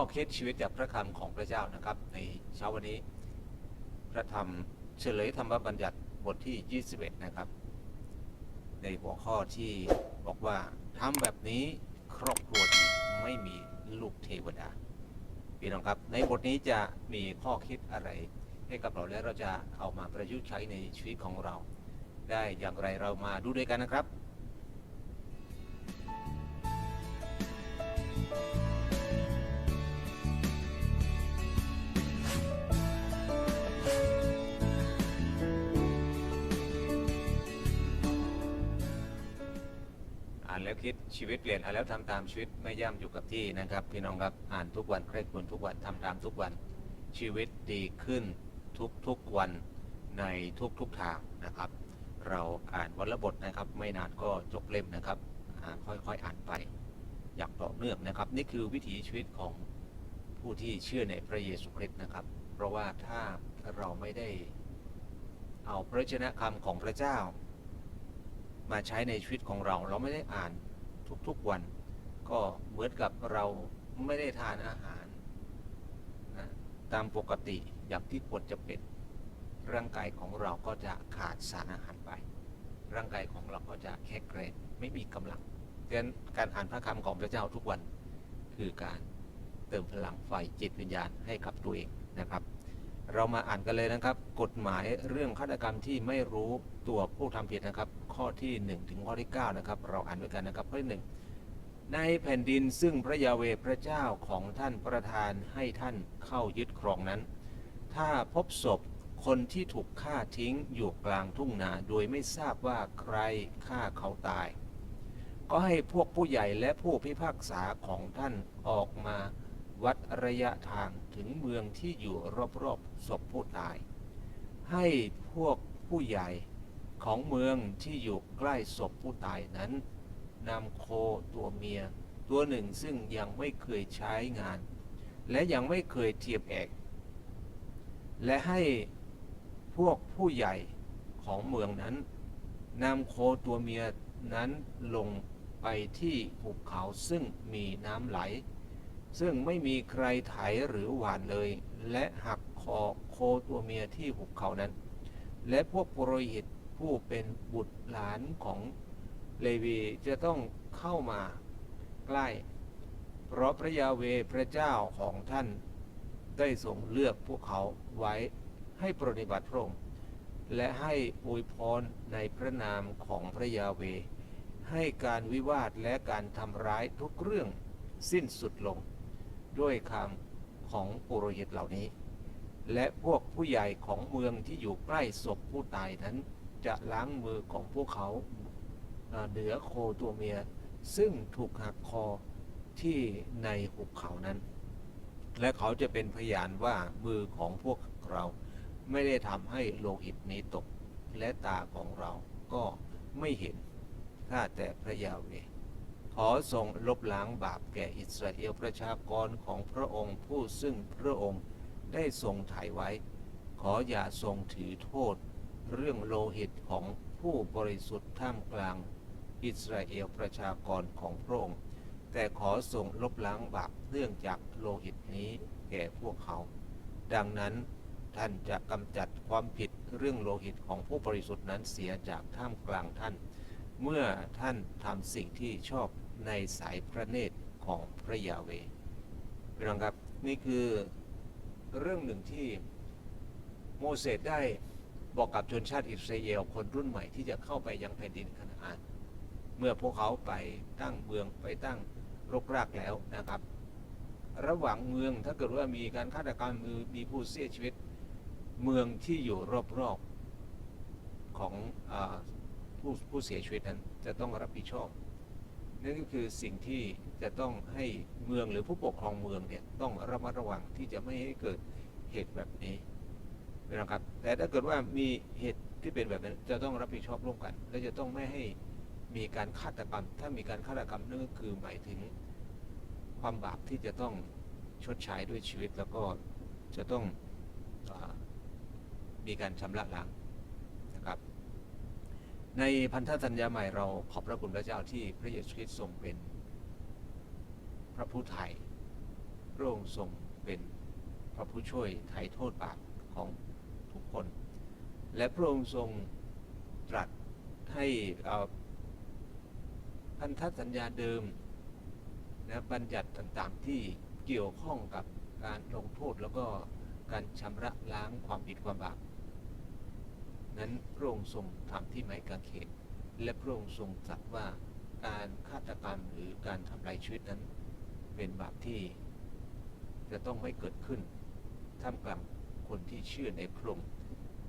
ข้อคิดชีวิตจากพระคำของพระเจ้านะครับ ในเช้าวันนี้ พระธรรมเฉลยธรรมบัญญัติบทที่ 21 นะครับ ในหัวข้อที่บอกว่าทำแบบนี้ครอบครัวดีไม่มีลูกเทวดาพี่น้องครับในบทนี้จะมีข้อคิดอะไร ให้กับเราและเราจะเอามาประยุกต์ใช้ในชีวิตของเรา ได้อย่างไรเรามาดูด้วยกันนะครับ คิดชีวิตเปลี่ยนอ่าแล้วทำตามชีวิตไม่ย่ำอยู่กับที่นะครับ พี่น้องครับอ่านทุกวันใคร่ควรทุกวันทำตามทุกวันชีวิตดีขึ้นทุกทุกๆวันในทุกทุกๆทางนะครับ เราอ่านวันละบทนะครับ ไม่นานก็จบเล่มนะครับอ่าค่อยๆอ่านไป อย่างต่อเนื่องนะครับ นี่คือวิถีชีวิตของผู้ที่เชื่อในพระเยซูคริสต์นะครับ เพราะว่าถ้าเราไม่ได้เอาพระชนะคำของพระเจ้า มาใช้ในชีวิตของเรา เราไม่ได้อ่าน ทุกๆวัน ก็เหมือนกับเราไม่ได้ทานอาหารนะตามปกติอย่างที่ควรจะเป็นร่างกายของเราก็จะขาดสารอาหารไป ร่างกายของเราก็จะแค่เกรนไม่มีกำลังดังนั้นการอ่านพระคำของพระเจ้าทุกวันคือการเติมพลังไฟจิตวิญญาณให้กับตัวเองนะครับ เรามาอ่านกันเลยนะครับ กฎหมายเรื่องฆาตกรรมที่ไม่รู้ตัวผู้ทำผิดนะครับ ข้อที่1ถึงข้อที่9นะครับ เราอ่านด้วยกันนะครับข้อที่หนึ่งในแผ่นดินซึ่งพระยาเวพระเจ้าของท่านประทานให้ท่านเข้ายึดครองนั้น ถ้าพบศพคนที่ถูกฆ่าทิ้งอยู่กลางทุ่งนาโดยไม่ทราบว่าใครฆ่าเขาตาย ก็ให้พวกผู้ใหญ่และผู้พิพากษาของท่านออกมา วัดระยะทางถึงเมืองที่อยู่รอบๆศพผู้ตาย ให้พวกผู้ใหญ่ของเมืองที่อยู่ใกล้ศพผู้ตายนั้นนำโคตัวเมีย ตัวหนึ่งซึ่งยังไม่เคยใช้งาน และยังไม่เคยเทียบแอกและให้พวกผู้ใหญ่ของเมืองนั้นนำโคตัวเมียนั้นลงไปที่ภูเขาซึ่งมีน้ำไหล ซึ่งไม่มีใครไถหรือหวานเลย และหักคอโคตัวเมียที่หุบเขานั้น และพวกปุโรหิตผู้เป็นบุตรหลานของเลวีจะต้องเข้ามาใกล้ เพราะพระยาเวพระเจ้าของท่านได้ทรงเลือกพวกเขาไว้ให้ปฏิบัติพระองค์และให้อวยพรในพระนามของพระยาเว ให้การวิวาทและการทำร้ายทุกเรื่องสิ้นสุดลง ด้วยคำของปุโรหิตเหล่านี้ และพวกผู้ใหญ่ของเมืองที่อยู่ใกล้ศพผู้ตายนั้น จะล้างมือของพวกเขาเหนือโคตัวเมีย ซึ่งถูกหักคอที่ในหุบเขานั้น และเขาจะเป็นพยานว่ามือของพวกเราไม่ได้ทำให้โลหิตนี้ตก และตาของเราก็ไม่เห็นข้าแต่พระยาเว ขอทรงลบล้างบาปแก่อิสราเอลประชากรของพระองค์ผู้ซึ่งพระองค์ได้ทรงถ่ายไว้ ขออย่าทรงถือโทษ เรื่องโลหิตของผู้บริสุทธิ์ท่ามกลางอิสราเอลประชากรของพระองค์ แต่ขอทรงลบล้างบาปเนื่องจากโลหิตนี้แก่พวกเขา ดังนั้นท่านจะกำจัดความผิดเรื่องโลหิตของผู้บริสุทธิ์นั้นเสียจากท่ามกลางท่าน เมื่อท่านทำสิ่งที่ชอบ ในสายพระเนตรของพระยาเวพี่น้องครับนี่คือเรื่องหนึ่งที่โมเสสได้บอกกับชนชาติอิสราเอลคนรุ่นใหม่ที่จะเข้าไปยังแผ่นดินคานาอันเมื่อพวกเขาไปตั้งเมืองไปตั้งรกรากแล้วนะครับ ระหว่างเมืองถ้าเกิดว่ามีการฆาตกรรมมือมีผู้เสียชีวิต เมืองที่อยู่รอบๆของอผู้ผู้เสียชีวิตนั้นจะต้องรับผิดชอบ นั่นก็คือสิ่งที่จะต้องให้เมืองหรือผู้ปกครองเมืองเนี่ยต้องระมัดระวังที่จะไม่ให้เกิดเหตุแบบนี้นะครับ แต่ถ้าเกิดว่ามีเหตุที่เป็นแบบนั้นจะต้องรับผิดชอบร่วมกัน และจะต้องไม่ให้มีการฆาตกรรม ถ้ามีการฆาตกรรมนั่นก็คือหมายถึงความบาปที่จะต้องชดใช้ด้วยชีวิตแล้วก็จะต้องอมีการชำระล้าง ในพันธสัญญาใหม่เราขอบพระคุณพระเจ้าที่พระเยซูคริสต์ทรงเป็น พระผู้ไถ่พระองค์ทรงเป็นพระผู้ช่วยไถ่โทษบาปของทุกคน และพระองค์ทรงตรัสให้เอ่อพันธสัญญาเดิมนะบัญญัติต่างๆที่เกี่ยวข้องกับการลงโทษแล้วก็การชำระล้างความผิดความบาป นั้นพระองค์ทรงทำที่ไม้กางเขนและพระองค์ทรงตรัสว่าการฆาตกรรมหรือการทำลายชีวิตนั้น เป็นบาปที่จะต้องไม่เกิดขึ้นท่ามกลางคนที่เชื่อในพระองค์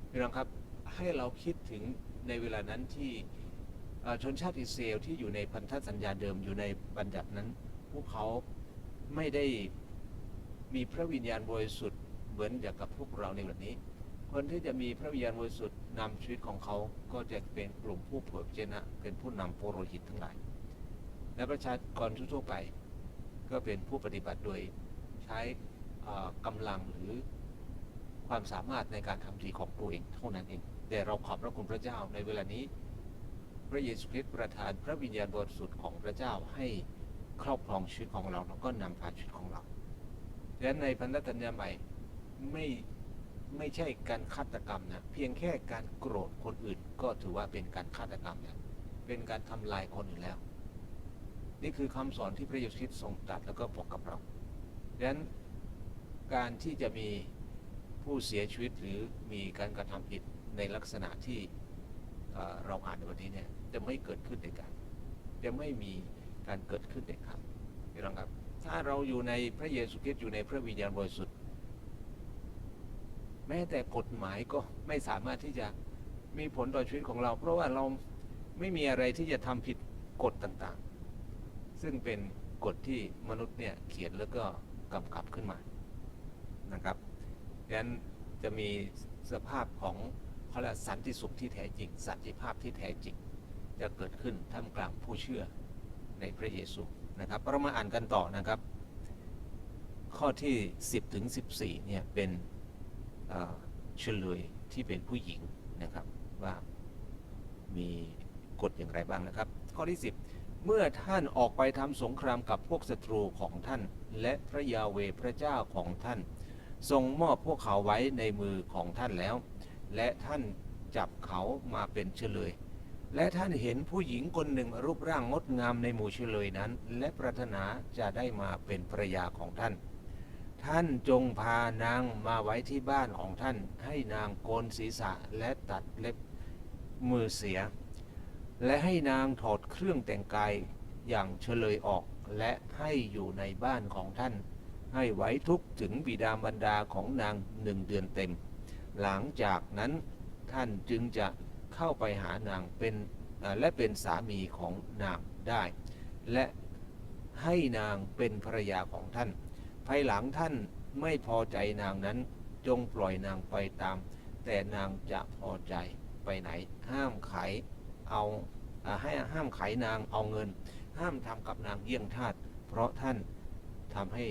พี่น้องครับให้เราคิดถึงในเวลานั้นที่ชนชาติอิสราเอลที่อยู่ในพันธสัญญาเดิมอยู่ในบัญญัตินั้น พวกเขาไม่ได้มีพระวิญญาณบริสุทธิ์เหมือนอย่างกับพวกเราในวันนี้ คนที่จะมีพระวิญญาณบริสุทธิ์ นำชีวิตของเขาก็จะเป็นกลุ่มผู้เผยเจนะ เป็นผู้นำโปรหิตทั้งหลาย และประชากรทั่วไป ก็เป็นผู้ปฏิบัติโดยใช้กำลังหรือความสามารถในการทำดีของตัวเองเท่านั้นเอง แต่เราขอบพระคุณพระเจ้าในเวลานี้ พระเยซูคริสต์ประทานพระวิญญาณบริสุทธิ์ของพระเจ้าให้ครอบครองชีวิตของเราแล้วก็นำพาชีวิตของเราดังนั้นในพันธสัญญาใหม่ไม่ ไม่ใช่การฆาตกรรมนะเพียงแค่การโกรธคนอื่น ก็ถือว่าเป็นการฆาตกรรมแล้วเป็นการทำลายคนอื่นแล้ว นี่คือคำสอนที่พระเยซูคริสต์ทรงตรัสแล้วก็บอกกับเราดังนั้นการที่จะมีผู้เสียชีวิตหรือมีการกระทำผิดในลักษณะที่เราอ่านในวันนี้เนี่ยจะไม่เกิดขึ้นในการจะไม่มีการเกิดขึ้นในครับพี่น้องครับ ถ้าเราอยู่ในพระเยซูคริสต์อยู่ในพระวิญญาณบริสุทธิ์ แม้แต่กฎหมายก็ไม่สามารถที่จะมีผลต่อชีวิตของเรา เพราะว่าเราไม่มีอะไรที่จะทำผิดกฎต่างๆ ซึ่งเป็นกฎที่มนุษย์เนี่ยเขียนแล้วก็กำกับขึ้นมานะครับดังนั้นจะมีสภาพของเขาเรียกสันติสุขที่แท้จริง สันติภาพที่แท้จริง จะเกิดขึ้นท่ามกลางผู้เชื่อในพระเยซูนะครับเรามาอ่านกันต่อนะครับ ข้อที่ 10ถึง14เนี่ยเป็น เอ่อเฉลยที่เป็นผู้หญิงนะครับว่ามีกฎอย่างไรบ้างนะครับ ข้อที่ 10 เมื่อท่านออกไปทำสงครามกับพวกศัตรูของท่าน และพระยาเวพระเจ้าของท่าน ทรงมอบพวกเขาไว้ในมือของท่านแล้ว และท่านจับเขามาเป็นเฉลย และท่านเห็นผู้หญิงคนหนึ่งรูปร่างงดงามในหมู่เฉลยนั้น และปรารถนาจะได้มาเป็นภรรยาของท่าน ท่านจงพานางมาไว้ที่บ้านของท่าน ให้นางโกนศีรษะและตัดเล็บมือเสีย และให้นางถอดเครื่องแต่งกายอย่างเฉลยออกและให้อยู่ในบ้านของท่าน ให้ไว้ทุกถึงบิดามารดาของนางหนึ่งเดือนเต็ม หลังจากนั้นท่านจึงจะเข้าไปหานางเป็นและเป็นสามีของนางได้ และให้นางเป็นภรรยาของท่าน ภายหลังท่านไม่พอใจนางนั้น จงปล่อยนางไปตาม แต่นางจะพอใจไปไหน ห้ามขายเอาให้ห้ามขายนางเอาเงิน ห้ามทำกับนางเยี่ยงทาสเพราะท่านทำให้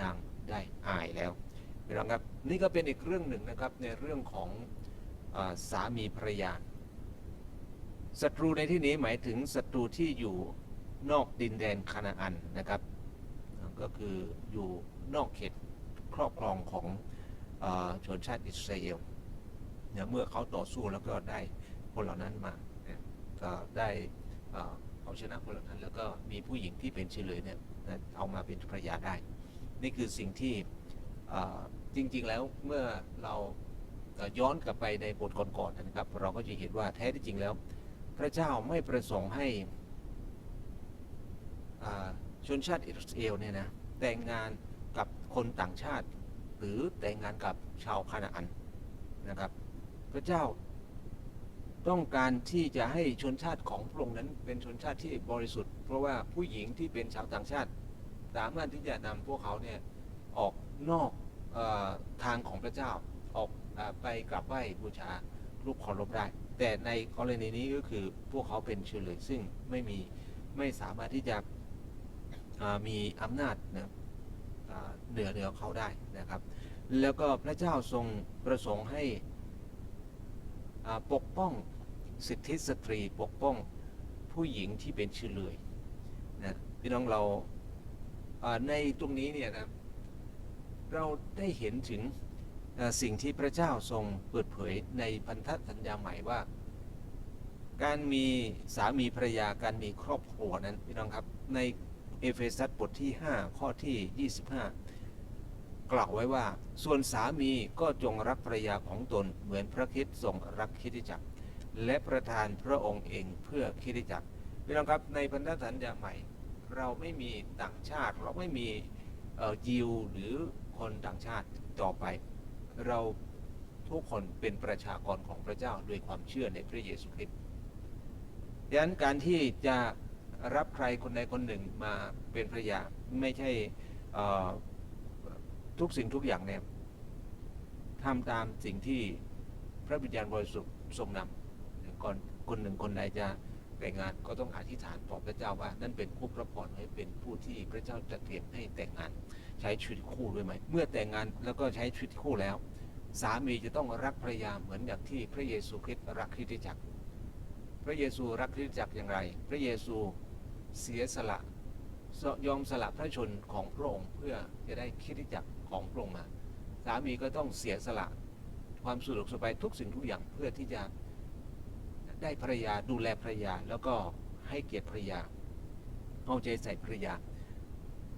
นางได้อายแล้วน้องครับนี่ก็เป็นอีกเรื่องหนึ่งนะครับในเรื่องของอสามีภรรยาศัตรูในที่นี้หมายถึงศัตรูที่อยู่นอกดินแดนคานาอันนะครับ ก็คืออยู่นอกเขตครอบครองของอชนชาติอิสราเอลเนี่ยเมื่อเขาต่อสู้แล้วก็ได้คนเหล่านั้นมาเนี่ยก็ได้เอาชนะคนเหล่านั้น แล้วก็มีผู้หญิงที่เป็นเฉลยเนี่ยเอามาเป็นภรรยาได้ นี่คือสิ่งที่จริงๆแล้วเมื่อเราย้อนกลับไปในบทก่อนๆนะครับ เราก็จะเห็นว่าแท้ที่จริงแล้ว พระเจ้าไม่ประสงค์ให้อ่า ชนชาติอิสราเอลเนี่ยนะแต่งงานกับคนต่างชาติ หรือแต่งงานกับชาวคานาอันนะครับ พระเจ้าต้องการที่จะให้ชนชาติของพระองค์นั้นเป็นชนชาติที่บริสุทธิ์ เพราะว่าผู้หญิงที่เป็นชาวต่างชาติ สามารถที่จะนำพวกเขาเนี่ยออกนอกออทางของพระเจ้าออกอไปกราบไหว้บูชารูปเคารพได้ แต่ในกรณีนี้ก็คือพวกเขาเป็นเฉลยซึ่งไม่มีไม่สามารถที่จะ มีอำนาจนะเหนือเหนือเขาได้นะครับ แล้วก็พระเจ้าทรงประสงค์ให้ปกป้องสิทธิสตรีปกป้องผู้หญิงที่เป็นชื่อเลยนะพี่น้องเราในตรงนี้เนี่ยนะเราได้เห็นถึงสิ่งที่พระเจ้าทรงเปิดเผยในพันธสัญญาใหม่ว่า การมีสามีภรรยาการมีครอบครัวนั้นพี่น้องครับใน เอเฟซัสบทที่ 5 ข้อที่ 25 กล่าวไว้ว่า ส่วนสามีก็จงรักภรรยาของตนเหมือนพระคริสต์ทรงรักคริสตจักร และประทานพระองค์เองเพื่อคริสตจักรพี่น้องครับในพันธสัญญาใหม่ เราไม่มีต่างชาติ เราไม่มียิวหรือคนต่างชาติต่อไป เราทุกคนเป็นประชากรของพระเจ้าด้วยความเชื่อในพระเยซูคริสต์ดังนั้นการที่จะ รับใครคนใดคนหนึ่งมาเป็นภรรยาไม่ใช่ทุกสิ่งทุกอย่างเนี่ยทำตามสิ่งที่พระวิญญาณบริสุทธิ์ทรงนำก่อนคนหนึ่งคนใดจะแต่งงานก็ต้องอธิษฐานต่อพระเจ้าว่า นั่นเป็นผู้พระพรให้เป็นผู้ที่พระเจ้าจะเตรียมให้แต่งงานใช้ชีวิตคู่ด้วยไหม เมื่อแต่งงานแล้วก็ใช้ชีวิตคู่แล้ว สามีจะต้องรักภรรยาเหมือนอย่างที่พระเยซูคริสต์รักคริสตจักร พระเยซูรักคริสตจักรอย่างไร พระเยซู เสียสละยอมสละพระชนของพระองค์เพื่อจะได้คริสตจักของพระองค์มา สามีก็ต้องเสียสละความสะดวกสบายทุกสิ่งทุกอย่างเพื่อที่จะได้ภรรยาดูแลภรรยาแล้วก็ให้เกียรติภรรยาเอาใจใส่ภรรยา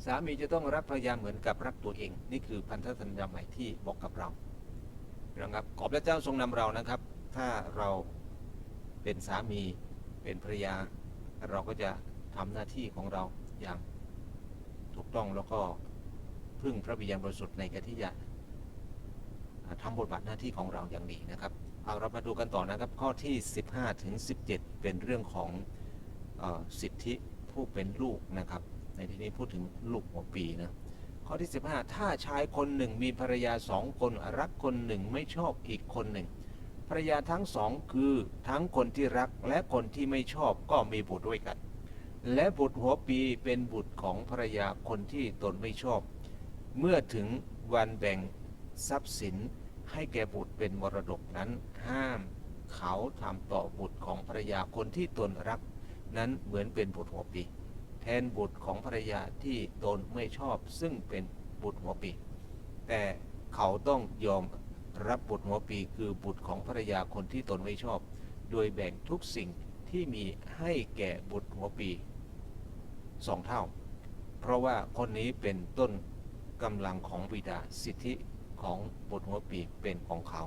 สามีจะต้องรักภรรยาเหมือนกับรักตัวเอง นี่คือพันธสัญญาใหม่ที่บอกกับเรานะครับขอบพระเจ้าทรงนำเรานะครับ ถ้าเราเป็นสามีเป็นภรรยาเราก็จะ ทำหน้าที่ของเราอย่างถูกต้องแล้วก็พึ่งพระวิญญาณบริสุทธิ์ในการที่จะทำบทบาทหน้าที่ของเราอย่างดีนะครับเอาเรามาดูกันต่อนะครับ ข้อที่ 15 ถึง 17 เป็นเรื่องของออสิทธิผู้เป็นลูกนะครับ ในที่นี้พูดถึงลูกหัวปีนะข้อที่ 15 ถ้าชายคนหนึ่งมีภรรยาสองคนรักคนหนึ่งไม่ชอบอีกคนหนึ่งภรรยาทั้งสองคือทั้งคนที่รักและคนที่ไม่ชอบก็มีบุตรด้วยกัน และบุตรหัวปีเป็นบุตรของภรรยาคนที่ตนไม่ชอบ เมื่อถึงวันแบ่งทรัพย์สินให้แก่บุตรเป็นมรดกนั้น ห้ามเขาทำต่อบุตรของภรรยาคนที่ตนรัก นั้นเหมือนเป็นบุตรหัวปี แทนบุตรของภรรยาที่ตนไม่ชอบซึ่งเป็นบุตรหัวปี แต่เขาต้องยอมรับบุตรหัวปีคือบุตรของภรรยาคนที่ตนไม่ชอบ โดยแบ่งทุกสิ่งที่มีให้แก่บุตรหัวปี สองเท่า เพราะว่าคนนี้เป็นต้นกำลังของบิดาสิทธิของบุตรหัวปีเป็นของเขา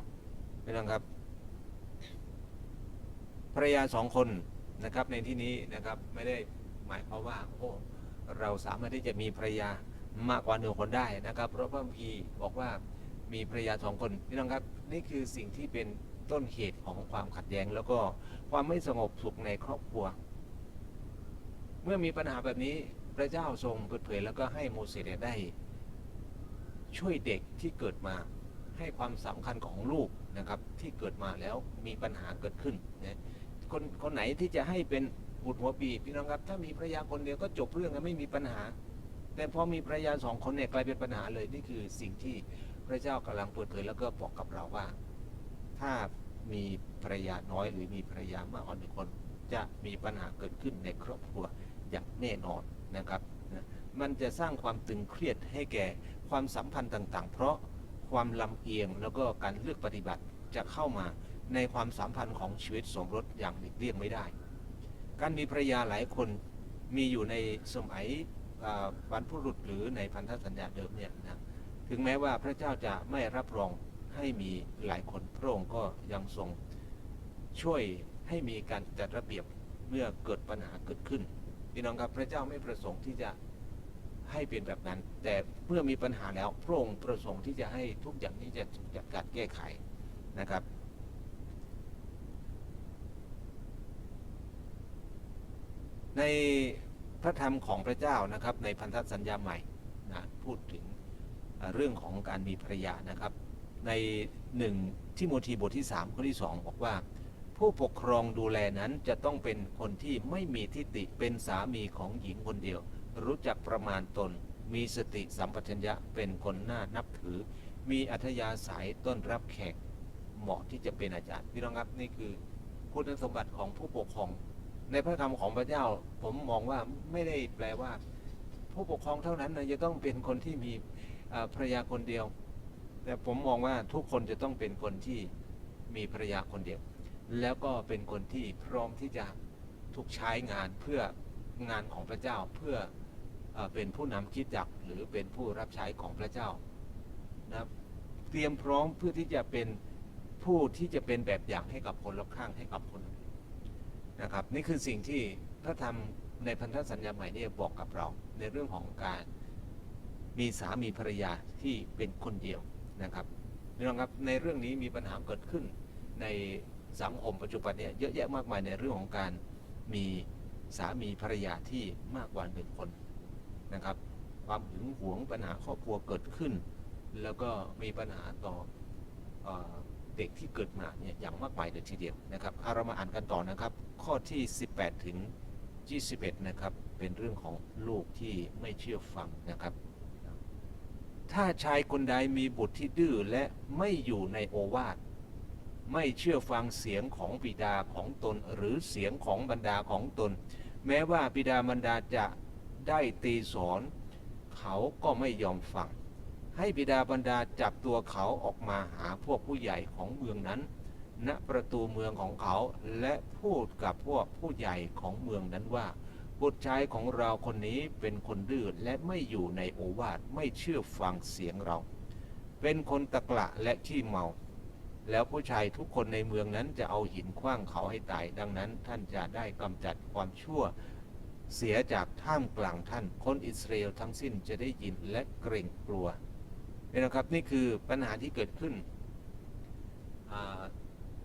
ไม่ต้องครับภรรยาสองคนนะครับในที่นี้นะครับไม่ได้หมายความว่าโอ้เราสามารถที่จะมีภรรยามากกว่าหนึ่งคนได้นะครับ เพราะพระคัมภีบอกว่ามีภรรยาสองคนพี่น้องครับนี่คือสิ่งที่เป็นต้นเหตุของความขัดแย้ง แล้วก็ความไม่สงบสุขในครอบครัว เมื่อมีปัญหาแบบนี้พระเจ้าทรงเปิดเผยแล้วก็ให้โมเสสได้ ช่วยเด็กที่เกิดมาให้ความสำคัญของลูกนะครับที่เกิดมาแล้วมีปัญหาเกิดขึ้นนะคนคนไหนที่จะให้เป็นบุตรหัวปีพี่น้องครับ ถ้ามีภรรยาคนเดียวก็จบเรื่องแล้วไม่มีปัญหา แต่พอมีภรรยาสองคนเนี่ยกลายเป็นปัญหาเลยนี่คือสิ่งที่พระเจ้ากำลังเปิดเผยแล้วก็บอกกับเราว่า ถ้ามีภรรยาน้อยหรือมีภรรยามากกว่าหนึ่งคน จะมีปัญหาเกิดขึ้นในครอบครัว อย่างแน่นอนนะครับ มันจะสร้างความตึงเครียดให้แก่ความสัมพันธ์ต่างๆ เพราะความลำเอียงแล้วก็การเลือกปฏิบัติจะเข้ามาในความสัมพันธ์ของชีวิตสมรสอย่างหลีกเลี่ยงไม่ได้ การมีภรรยาหลายคนมีอยู่ในสมัยบรรพุรุษหรือในพันธสัญญาเดิมเนี่ยนะถึงแม้ว่าพระเจ้าจะไม่รับรองให้มีหลายคนพระองค์ก็ยังทรงช่วยให้มีการจัดระเบียบเมื่อเกิดปัญหาเกิดขึ้น พี่น้องครับพระเจ้าไม่ประสงค์ที่จะให้เป็นแบบนั้น แต่เมื่อมีปัญหาแล้วพระองค์ประสงค์ที่จะให้ทุกอย่างนี้จะจัดการแก้ไขนะครับ ในพระธรรมของพระเจ้านะครับ ในพันธสัญญาใหม่นะพูดถึงเรื่องของการมีภรรยานะครับ ในหนึ่งที่โมธีบทที่3ข้อที่ 2 บอกว่า ผู้ปกครองดูแลนั้นจะต้องเป็นคนที่ไม่มีทิฏฐิเป็นสามีของหญิงคนเดียว รู้จักประมาณตน มีสติสัมปชัญญะเป็นคนน่านับถือ มีอัธยาศัยต้อนรับแขก เหมาะที่จะเป็นอาจารย์พี่น้องครับนี่คือคุณสมบัติของผู้ปกครอง ในพระธรรมของพระเจ้า ผมมองว่าไม่ได้แปลว่า ผู้ปกครองเท่านั้นนะจะต้องเป็นคนที่มีภรรยาคนเดียว แต่ผมมองว่าทุกคนจะต้องเป็นคนที่มีภรรยาคนเดียว แล้วก็เป็นคนที่พร้อมที่จะถูกใช้งานเพื่องานของพระเจ้าเพื่อเอเป็นผู้นำคิดจักหรือเป็นผู้รับใช้ของพระเจ้านะครับเตรียมพร้อมเพื่อที่จะเป็นผู้ที่จะเป็นแบบอย่างให้กับคนรอบข้างให้กับคนนะครับ นี่คือสิ่งที่พระธรรมในพันธสัญญาใหม่เนี่ยบอกกับเราในเรื่องของการมีสามีภรรยาที่เป็นคนเดียวนะครับพี่น้องครับในเรื่องนี้มีปัญหาเกิดขึ้นใน สังคมปัจจุบันเนี่ยเยอะแยะมากมายในเรื่องของการมีสามีภรรยาที่มากกว่าหนึ่งคนนะครับ ความหึงหวงปัญหาครอบครัวเกิดขึ้น แล้วก็มีปัญหาต่อเอเด็กที่เกิดมาเนี่ยอย่างมากมายเลยทีเดียวนะครับเรามาอ่านกันต่อนะครับ ข้อที่ 18 ถึง 21 นะครับ เป็นเรื่องของลูกที่ไม่เชื่อฟังนะครับ ถ้าชายคนใดมีบุตรที่ดื้อและไม่อยู่ในโอวาท ไม่เชื่อฟังเสียงของบิดาของตน หรือเสียงของบรรดาของตน แม้ว่าบิดามารดาจะได้ตีสอน เขาก็ไม่ยอมฟัง ให้บิดาบรรดาจับตัวเขาออกมาหาพวกผู้ใหญ่ของเมืองนั้น ณประตูเมืองของเขาและพูดกับพวกผู้ใหญ่ของเมืองนั้นว่าบุตรชายของเราคนนี้เป็นคนดื้อและไม่อยู่ในโอวาทไม่เชื่อฟังเสียงเรา เป็นคนตะกละและขี้เมา แล้วผู้ชายทุกคนในเมืองนั้นจะเอาหินขว้างเขาให้ตาย ดังนั้นท่านจะได้กำจัดความชั่ว เสียจากท่ามกลางท่าน คนอิสราเอลทั้งสิ้นจะได้ยินและเกรงกลัวนี่นะครับนี่คือปัญหาที่เกิดขึ้น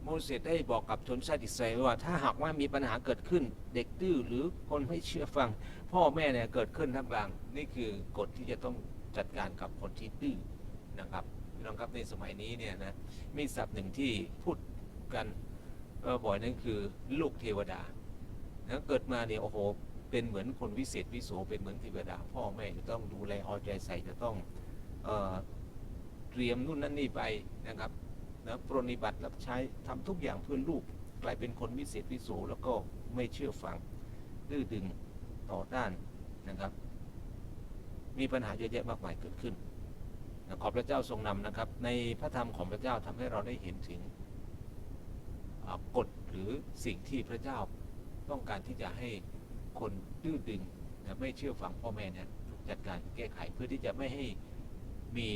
โมเสสได้บอกกับชนชาติอิสราเอลว่าถ้าหากว่ามีปัญหาเกิดขึ้น เด็กดื้อหรือคนไม่เชื่อฟัง พ่อแม่เนี่ยเกิดขึ้นท่ามกลางนี่คือกฎที่จะต้องจัดการกับคนที่ดื้อนะครับ พี่น้องครับในสมัยนี้เนี่ยนะมีศัพท์หนึ่งที่พูดกันบ่อยนั่นคือลูกเทวดานะเกิดมาเนี่ยโอ้โหเป็นเหมือนคนวิเศษวิโสเป็นเหมือนเทวดา พ่อแม่จะต้องดูแลเอาใจใส่จะต้องเออเตรียมนู่นนั่นนี่ไปนะครับนะปรนนิบัติรับใช้ทำทุกอย่างเพื่อลูกกลายเป็นคนวิเศษวิโสแล้วก็ไม่เชื่อฟังดื้อดึงต่อต้านนะครับ มีปัญหาเยอะแยะมากมายเกิดขึ้น ขอพระเจ้าทรงนำนะครับ ในพระธรรมของพระเจ้าทำให้เราได้เห็นถึงกฎหรือสิ่งที่พระเจ้าต้องการที่จะให้คนดื้อดึงนะไม่เชื่อฟังพ่อแม่เนี่ยจัดการแก้ไขเพื่อที่จะไม่ให้มี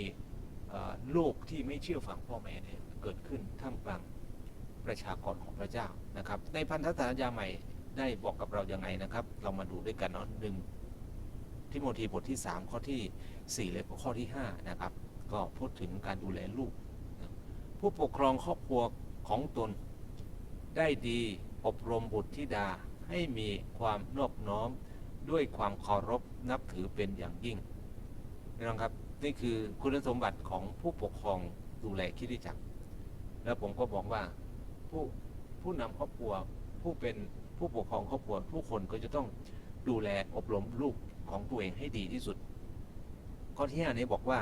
โลกที่ไม่เชื่อฟังพ่อแม่เนี่ยเกิดขึ้นท่ามกลางประชากรของพระเจ้านะครับ ในพันธสัญญาใหม่ได้บอกกับเราอยังไงนะครับ เรามาดูด้วยกันเนาะหนึ่งทิโมธีบทที่ 3 ข้อที่ 4 และข้อที่ 5 นะครับ ก็พูดถึงการดูแลลูก ผู้ปกครองครอบครัวของตน ได้ดีอบรมบุตรธิดาให้มีความนอบน้อมด้วยความเคารพนับถือเป็นอย่างยิ่งนะครับนี่คือคุณสมบัติของผู้ปกครองดูแลคริสตจักร แล้วผมก็บอกว่าผู้ผู้นำครอบครัวผู้เป็นผู้ปกครองครอบครัวผู้คนก็จะต้องดูแลอบรมลูกของตัวเองให้ดีที่สุด ข้อที่ห้านี้บอกว่า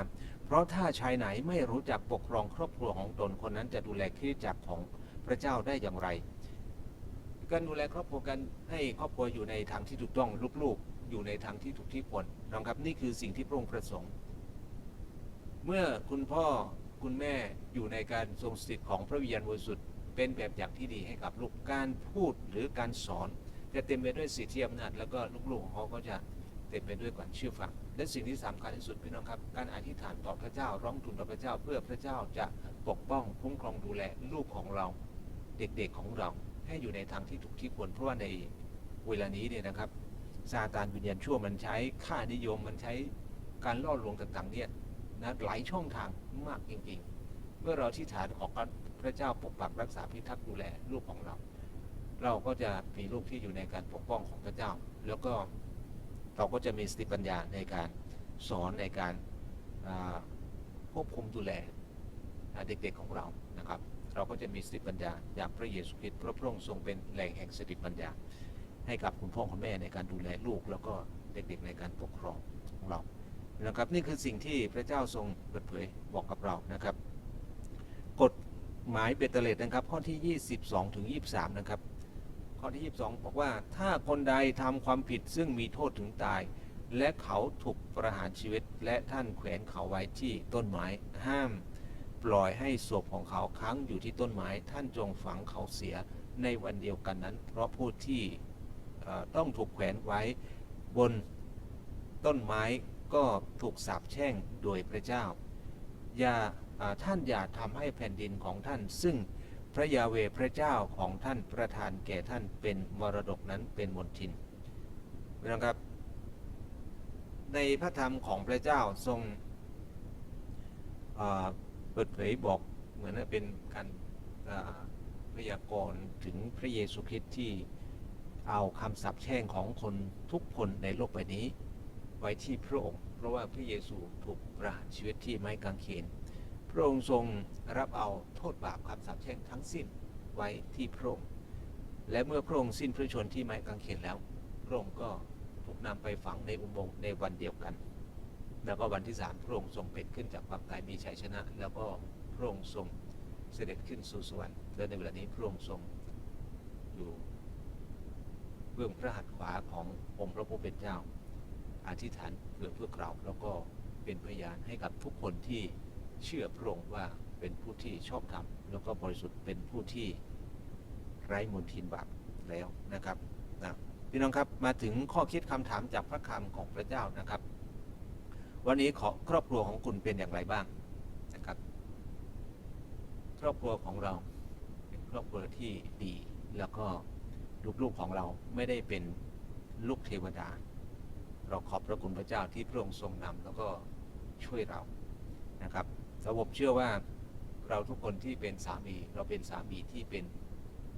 เพราะถ้าชายไหนไม่รู้จักปกครองครอบครัวของตนคนนั้นจะดูแลคริสตจักรของพระเจ้าได้อย่างไร การดูแลครอบครัวกันให้ครอบครัวอยู่ในทางที่ถูกต้องลูกๆ อยู่ในทางที่ถูกที่ควรนะครับนี่คือสิ่งที่พระองค์ประสงค์ เมื่อคุณพ่อคุณแม่อยู่ในการทรงสถิตของพระวิญญาณบริสุทธิ์เป็นแบบอย่างที่ดีให้กับลูกการพูดหรือการสอน จะเต็มไปด้วยสิทธิอำนาจแล้วก็ลูกๆของเขาก็จะ เต็มไปด้วยความเชื่อฟัง และสิ่งที่สำคัญที่สุดพี่น้องครับ การอธิษฐานต่อพระเจ้าร้องทูลต่อพระเจ้า เพื่อพระเจ้าจะปกป้องคุ้มครองดูแลลูกของเราเด็กๆของเราให้อยู่ในทางที่ถูกที่ควรเพราะว่าในเวลานี้เนี่ยนะครับซาตานวิญญาณชั่วมันใช้ค่านิยมมันใช้การล่อลวงต่างๆเนี่ยนะหลายช่องทางมากจริงๆ เมื่อเราที่ฐานขอพระเจ้าปกปักรักษาพิทักษ์ดูแลลูกของเรา เราก็จะมีลูกที่อยู่ในการปกป้องของพระเจ้า แล้วก็ เราก็จะมีสติปัญญาในการสอนในการควบคุมดูแลเด็กๆของเรานะครับ เราก็จะมีสติปัญญาอย่างพระเยซูคริสต์พระพระองค์ทรงเป็นแหล่งแห่งสติปัญญา ให้กับคุณพ่อคุณแม่ในการดูแลลูก แล้วก็เด็กๆในการปกครองของเรานะครับ นี่คือสิ่งที่พระเจ้าทรงเปิดเผยบอกกับเรานะครับกฎหมายเบตเตเลตนะครับข้อที่ 22 ถึง 23 นะครับ ข้อที่ 22 บอกว่า ถ้าคนใดทำความผิดซึ่งมีโทษถึงตาย และเขาถูกประหารชีวิต และท่านแขวนเขาไว้ที่ต้นไม้ห้าม ปล่อยให้ศพของเขาค้างอยู่ที่ต้นไม้ ท่านจงฝังเขาเสียในวันเดียวกันนั้น เพราะผู้ที่ต้องถูกแขวนไว้บนต้นไม้ก็ถูกสาปแช่งโดยพระเจ้าอย่าท่านอย่าทำให้แผ่นดินของท่านซึ่ง พระยาเวพระเจ้าของท่านประทานแก่ท่านเป็นมรดกนั้นเป็นมนทินนะครับ ในพระธรรมของพระเจ้าทรงอ่าเปิดเผยบอกเหมือนเป็นการพยากรณ์ถึงพระเยซูคริสต์ที่เอาคำสาปแช่งของคนทุกคนในโลกใบนี้ ไว้ที่พระองค์ เพราะว่าพระเยซูถูกประหารชีวิตที่ไม้กางเขน พระองค์ทรงรับเอาโทษบาปคำสาปแช่งทั้งสิ้นไว้ที่พระองค์และเมื่อพระองค์สิ้นพระชนม์ที่ไม้กางเขนแล้ว พระองค์ก็ถูกนำไปฝังในอุโมงค์ในวันเดียวกัน แล้วก็วันที่สามพระองค์ทรงเป็นขึ้นจากความตายมีชัยชนะ แล้วก็พระองค์ทรงเสด็จขึ้นสู่สวรรค์และในเวลานี้พระองค์ทรงอยู่เบื้องพระหัตถ์ขวาขององค์พระผู้เป็นเจ้า อธิษฐานเพื่อพวกเราแล้วก็เป็นพยานให้กับทุกคนที่ เชื่อพระองค์ว่าเป็นผู้ที่ชอบธรรมแล้วก็บริสุทธิ์เป็นผู้ที่ไร้มลทินบาปแล้วนะครับนะพี่น้องครับมาถึงข้อคิดคำถามจากพระคำของพระเจ้านะครับ วันนี้ขอครอบครัวของคุณเป็นอย่างไรบ้างนะครับ ครอบครัวของเราเป็นครอบครัวที่ดี แล้วก็ลูกๆของเราไม่ได้เป็นลูกเทวดา เราขอบพระคุณพระเจ้าที่พระองค์ทรงนำแล้วก็ช่วยเรานะครับ สาวบเชื่อว่าเราทุกคนที่เป็นสามี เราเป็นสามีที่เป็น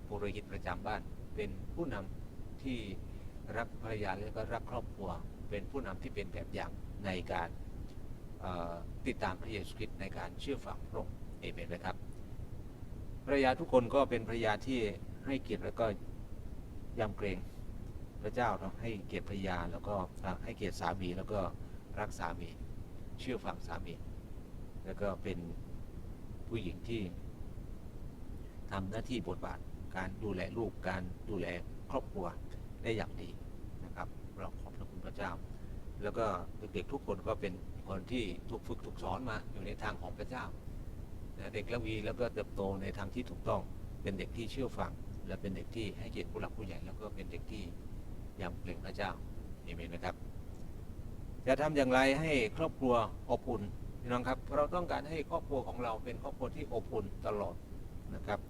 ปุโรหิตประจำบ้าน เป็นผู้นำที่รักภรรยาและก็รักครอบครัว เป็นผู้นำที่เป็นแบบอย่างในการติดตามพระเยซูคริสต์ในการเชื่อฟังพระองค์เอเมนนะครับภรรยาทุกคนก็เป็นภรรยาที่ให้เกียรติแล้วก็ยำเกรงพระเจ้าเนาะให้เกียรติภรรยาแล้วก็ให้เกียรติสามีแล้วก็รักสามี เชื่อฟังสามี แล้วก็เป็นผู้หญิงที่ทำหน้าที่บทบาทการดูแลลูกการดูแลครอบครัวได้อย่างดีนะครับ เราขอบพระคุณพระเจ้า แล้วก็เด็กๆทุกคนก็เป็นคนที่ถูกฝึกถูกสอนมาอยู่ในทางของพระเจ้านะเด็กละวีแล้วก็เติบโตในทางที่ถูกต้อง เป็นเด็กที่เชื่อฟัง และเป็นเด็กที่ให้เกียรติผู้หลักผู้ใหญ่แล้วก็เป็นเด็กที่ยำเกรงพระเจ้าเอเมนนะครับ จะทำอย่างไรให้ครอบครัวอบอุ่น พี่น้องครับเราต้องการให้ครอบครัวของเราเป็นครอบครัวที่อบอุ่นตลอดนะครับ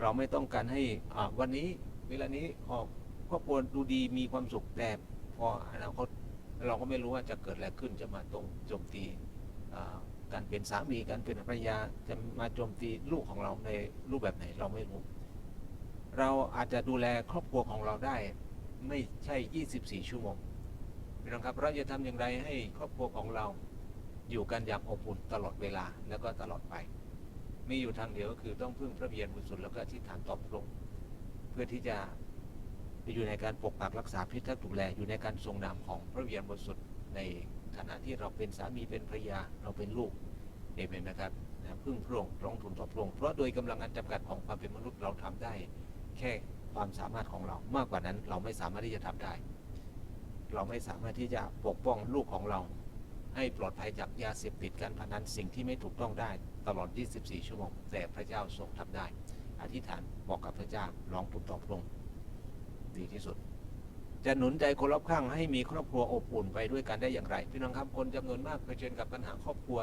เราไม่ต้องการให้อ่าวันนี้เวลานี้ครอบครัวดูดีมีความสุขแต่พออนาคตเราก็ไม่รู้ว่าจะเกิดอะไรขึ้นจะมาตรงโจมตีการเป็นสามีการเป็นภรรยาจะมาโจมตีลูกของเราในรูปแบบไหนเราไม่รู้ เราอาจจะดูแลครอบครัวของเราได้ไม่ใช่ 24 ชั่วโมงพี่น้องครับเราจะทำอย่างไรให้ครอบครัวของเรา อยู่กันอย่างอบอุ่นตลอดเวลาแล้วก็ตลอดไป มีอยู่ทางเดียวก็คือต้องพึ่งพระเบียรบริสุทธิ์แล้วก็อธิษฐานต่อพระองค์เพื่อที่จะอยู่ในการปกปักรักษาพิทักษ์ดูแลอยู่ในการทรงนำของพระเบียรบริสุทธิ์ในฐานะที่เราเป็นสามีเป็นภรรยาเราเป็นลูกเอเมนนะครับนะพึ่งพระองค์ร้องทูลต่อพระองค์เพราะโดยกำลังอันจำกัดของความเป็นมนุษย์เราทำได้ แค่ความสามารถของเรามากกว่านั้นเราไม่สามารถที่จะทำได้ เราไม่สามารถที่จะปกป้องลูกของเรา ให้ปลอดภัยจากยาเสพติดการพนันสิ่งที่ไม่ถูกต้องได้ตลอด 24 ชั่วโมง แต่พระเจ้าทรงทำได้ อธิษฐานบอกกับพระเจ้าร้องทูลต่อพระองค์ดีที่สุด จะหนุนใจคนรอบข้างให้มีครอบครัวอบอุ่นไปด้วยกันได้อย่างไร พี่น้องครับคนจำนวนมากเผชิญกับปัญหาครอบครัว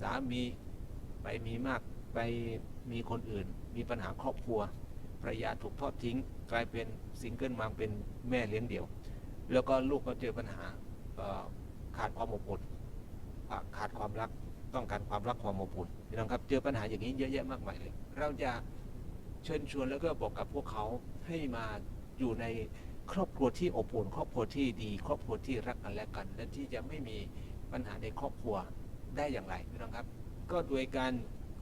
สามีไปมีมากไปมีคนอื่น มีปัญหาครอบครัวภรรยาถูกทอดทิ้ง กลายเป็นซิงเกิลมาเป็นแม่เลี้ยงเดี่ยว แล้วก็ลูกก็เจอปัญหาขาดความอบอุ่น ขาดความรักต้องการความรักความอบอุ่นพี่น้องครับเจอปัญหาอย่างนี้เยอะแยะมากมายเลย เราจะเชิญชวนแล้วก็บอกกับพวกเขาให้มาอยู่ในครอบครัวที่อบอุ่นครอบครัวที่ดี ครอบครัวที่รักกันและกัน และที่จะไม่มีปัญหาในครอบครัวได้อย่างไรพี่น้องครับ ก็โดยการ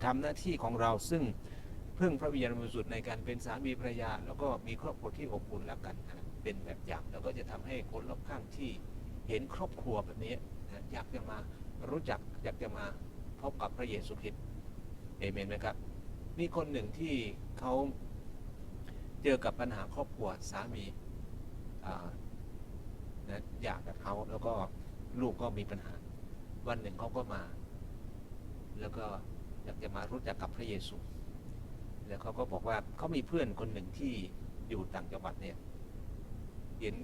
ทำหน้าที่ของเราซึ่งพึ่งพระวิญญาณบริสุทธิ์ในการเป็นสามีภรรยา แล้วก็มีครอบครัวที่อบอุ่นแล้วกันเป็นแบบอย่างแล้วก็จะทำให้คนรอบข้างที่เห็นครอบครัวแบบนี้อยากจะมา รู้จักอยากจะมาพบกับพระเยซูคริสต์เอเมนไหมครับ มีคนหนึ่งที่เขาเจอกับปัญหาครอบครัวสามีอนะอยากกับเขาแล้วก็ลูกก็มีปัญหา วันหนึ่งเขาก็มา แล้วก็อยากจะมารู้จักกับพระเยซู แล้วเขาก็บอกว่าเขามีเพื่อนคนหนึ่งที่อยู่ต่างจังหวัดเนี่ยเห็น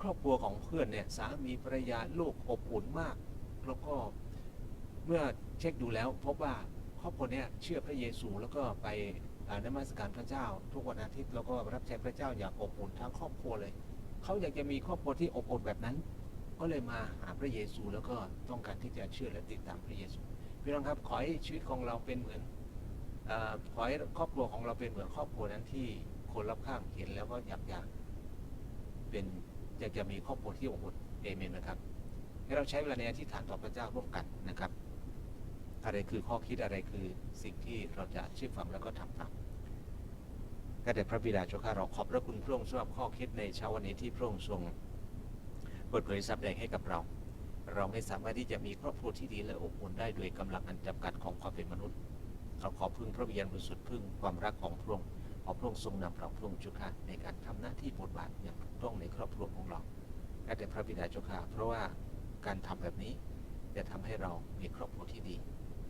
ครอบครัวของเพื่อนเนี่ยสามีภรรยาลูกอบอุ่นมาก แล้วก็เมื่อเช็คดูแล้วพบว่าครอบครัวเนี่ยเชื่อพระเยซูแล้วก็ไปนมัสการพระเจ้า ทุกวันอาทิตย์แล้วก็รับใช้พระเจ้าอย่างอบอุ่นทั้งครอบครัวเลยเขาอยากจะมีครอบครัวที่อบอุ่นแบบนั้น ก็เลยมาหาพระเยซูแล้วก็ต้องการที่จะเชื่อและติดตามพระเยซูพี่น้องครับขอให้ชีวิตของเราเป็นเหมือนอขอให้ครอบครัวของเราเป็นเหมือนครอบครัวนั้นที่คนรอบข้างเห็นแล้วก็อยากอยากเป็นอยากจะมีครอบครัวที่อบอุ่นเอเมนนะครับ ให้เราใช้เวลาในอธิษฐานต่อพระเจ้าร่วมกันนะครับ อะไรคือข้อคิดอะไรคือสิ่งที่เราจะเชื่อฟังแล้วก็ทำตามก็แต่พระบิดาเจ้าข้าเราขอบพระคุณพระองค์สำหรับข้อคิดในเช้าวันนี้ที่พระองค์ทรงเปิดเผยสับแดงให้กับเรา เราไม่สามารถที่จะมีครอบครัวที่ดีและอบอุ่นได้ด้วยกำลังอันจำกัดของความเป็นมนุษย์ เราขอพึ่งพระวิญญาณบริสุทธิ์พึ่งความรักของพระองค์ขอพระองค์ทรงนำเราพระองค์จุค่ะในการทำหน้าที่บทบาทอย่างถูกต้องในครอบครัวของเราและแต่พระบิดาเจ้าค่ะเพราะว่า การทำแบบนี้ จะทำให้เรามีครอบครัวที่ดี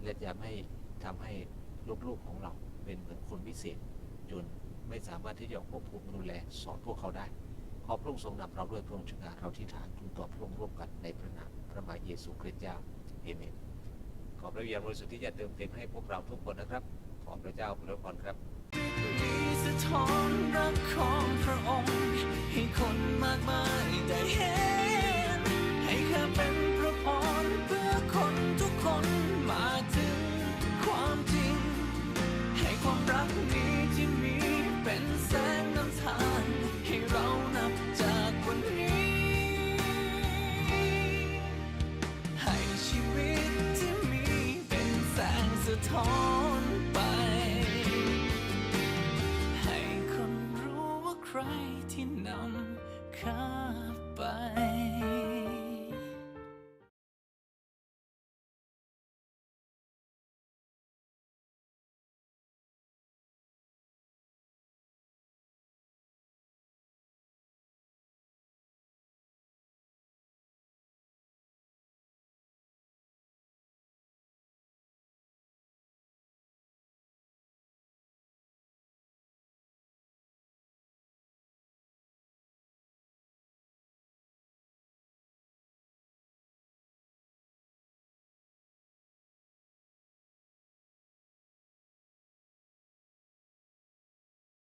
และจะไม่ทำให้ลูกๆของเราเป็นเหมือนคนพิเศษ จนไม่สามารถที่จะควบคุมดูแลสอนพวกเขาได้ ขอพระองค์ทรงนำเราด้วยพระองค์จุค่ะเราที่ฐานทูลต่อพระองค์ร่วมกันในพระนามพระมหาเยซูคริสต์เจ้าเอเมนขอพระวิญญาณบริสุทธิ์ที่จะเติมเต็มให้พวกเราทุกคนนะครับ ขอพระเจ้าอวยพรครับมีสะท้อนรักของพระองค์ให้คนมากมายได้เห็น ให้ข้าเป็นพระพรเพื่อคนทุกคนมาถึงความจริง ให้ความรักนี้ที่มีเป็นแสงนำทางให้เรานับจากวันนี้ ให้ชีวิตที่มีเป็นแสงสะท้อนไป ให้คนรู้ว่าใครที่นำข้า